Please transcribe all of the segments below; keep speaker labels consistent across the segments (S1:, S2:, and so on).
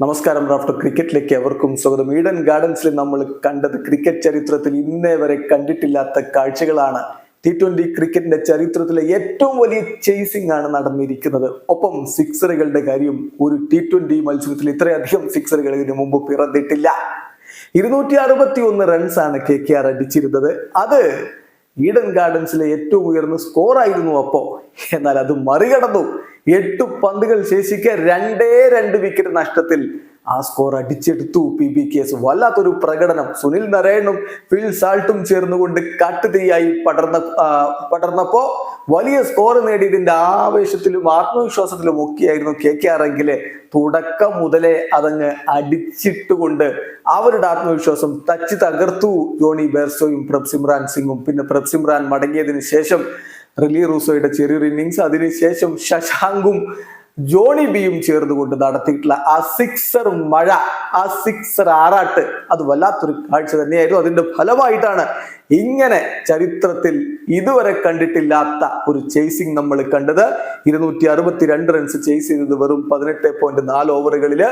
S1: നമസ്കാരം റാഫ്റ്റർ ക്രിക്കറ്റിലേക്ക് എവർക്കും സ്വാഗതം. ഈഡൻ ഗാർഡൻസിൽ നമ്മൾ കണ്ടത് ക്രിക്കറ്റ് ചരിത്രത്തിൽ ഇന്നേ വരെ കണ്ടിട്ടില്ലാത്ത കാഴ്ചകളാണ്. ടി ട്വന്റി ക്രിക്കറ്റിന്റെ ചരിത്രത്തിലെ ഏറ്റവും വലിയ ചേസിംഗ് ആണ് നടന്നിരിക്കുന്നത്. ഒപ്പം സിക്സറുകളുടെ കാര്യം ഒരു ടി ട്വന്റി മത്സരത്തിൽ ഇത്രയധികം സിക്സറുകൾ ഇതിനു മുമ്പ് പിറന്നിട്ടില്ല. ഇരുന്നൂറ്റി അറുപത്തി ഒന്ന് റൺസ് ആണ് കെ കെ ആർ അടിച്ചിരുന്നത്. അത് ഈഡൻ ഗാർഡൻസിലെ ഏറ്റവും ഉയർന്ന സ്കോർ ആയിരുന്നു അപ്പോ. എന്നാൽ അത് മറികടന്നു. എട്ട് പന്തുകൾ ശേഷിക്കെ രണ്ടേ രണ്ട് വിക്കറ്റ് നഷ്ടത്തിൽ ആ സ്കോർ അടിച്ചെടുത്തു പി ബി കേസ് വല്ലാത്തൊരു പ്രകടനം. സുനിൽ നരയണും ഫിൽ സാൾട്ടും ചേർന്നുകൊണ്ട് കാട്ടുതീയായി പടർന്ന പടർന്നപ്പോ വലിയ സ്കോർ നേടിയതിന്റെ ആവേശത്തിലും ആത്മവിശ്വാസത്തിലും ഒക്കെയായിരുന്നു കെ കെ ആർ എങ്കിൽ തുടക്കം മുതലേ അതങ്ങ് അടിച്ചിട്ടുകൊണ്ട് അവരുടെ ആത്മവിശ്വാസം തച്ചു തകർത്തു. ജോണി ബെർസോയും പ്രഭ് സിമ്രാൻ സിംഗും. പിന്നെ പ്രഭ് സിമ്രാൻ മടങ്ങിയതിനു ശേഷം റിലി റൂസോയുടെ ചെറിയൊരു ഇന്നിങ്സ് അതിനുശേഷം ശശാങ്കും ജോണി ബിയും ചേർന്നുകൊണ്ട് നടത്തിയിട്ടുള്ള ആ സിക്സർ മഴ ആ സിക്സർ ആറാട്ട് അത് വല്ലാത്തൊരു കാഴ്ച തന്നെയായിരുന്നു. അതിന്റെ ഫലമായിട്ടാണ് ഇങ്ങനെ ചരിത്രത്തിൽ ഇതുവരെ കണ്ടിട്ടില്ലാത്ത ഒരു ചേസിംഗ് നമ്മൾ കണ്ടത്. ഇരുന്നൂറ്റി അറുപത്തി രണ്ട് റൺസ് ചേസ് ചെയ്തത് വെറും പതിനെട്ട് പോയിന്റ് നാല് ഓവറുകളിൽ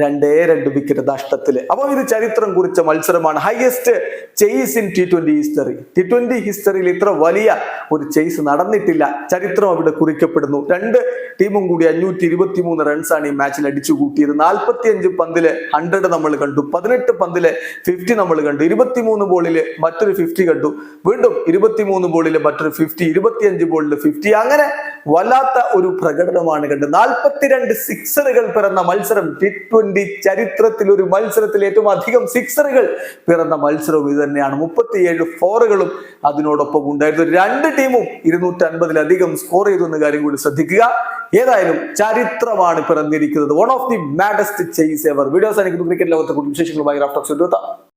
S1: രണ്ടേ രണ്ട് വിക്കറ്റ് നഷ്ടത്തിൽ. അപ്പോൾ ഇത് ചരിത്രം കുറിച്ച മത്സരമാണ്. Highest chase in T twenty history T twenty ഹിസ്റ്ററിയിൽ ഇത്ര വലിയ ഒരു ചേസ് നടന്നിട്ടില്ല. ചരിത്രം അവിടെ കുറിക്കപ്പെടുന്നു. രണ്ട് ടീമും കൂടി അഞ്ഞൂറ്റി ഇരുപത്തി മൂന്ന് റൺസാണ് ഈ മാച്ചിൽ അടിച്ചു കൂട്ടിയത്. നാൽപ്പത്തി അഞ്ച് പന്തിൽ ഹൺഡ്രഡ് നമ്മൾ കണ്ടു. പതിനെട്ട് പന്തിൽ ഫിഫ്റ്റി നമ്മൾ കണ്ടു. ഇരുപത്തിമൂന്ന് ബോളിൽ മറ്റൊരു ഫിഫ്റ്റി കണ്ടു. വീണ്ടും ഇരുപത്തിമൂന്ന് ബോളിൽ മറ്റൊരു ഫിഫ്റ്റി ഇരുപത്തിയഞ്ച് ബോളിൽ ഫിഫ്റ്റി അങ്ങനെ വല്ലാത്ത ഒരു പ്രകടനമാണ് കണ്ടത്. നാൽപ്പത്തിരണ്ട് സിക്സറുകൾ പിറന്ന മത്സരം ടി ട്വന്റി ചരിത്രത്തിൽ ഒരു മത്സരത്തിൽ ഏറ്റവും അധികം സിക്സറുകൾ പിറന്ന മത്സരവും ഇത് തന്നെയാണ്. മുപ്പത്തിയേഴ് ഫോറുകളും അതിനോടൊപ്പം ഉണ്ടായിരുന്നു. രണ്ട് ടീമും ഇരുന്നൂറ്റി അൻപതിലധികം സ്കോർ ചെയ്തു എന്ന കാര്യം കൂടി ശ്രദ്ധിക്കുക. ഏതായാലും ചരിത്രമാണ് പിറന്നിരിക്കുന്നത്. One of the maddest chase ever videos എനിക്ക് ക്രിക്കറ്റ് ലോകത്തെ കുറിച്ച് വിശേഷങ്ങളുമായി റാഫ്റ്റോക്സ്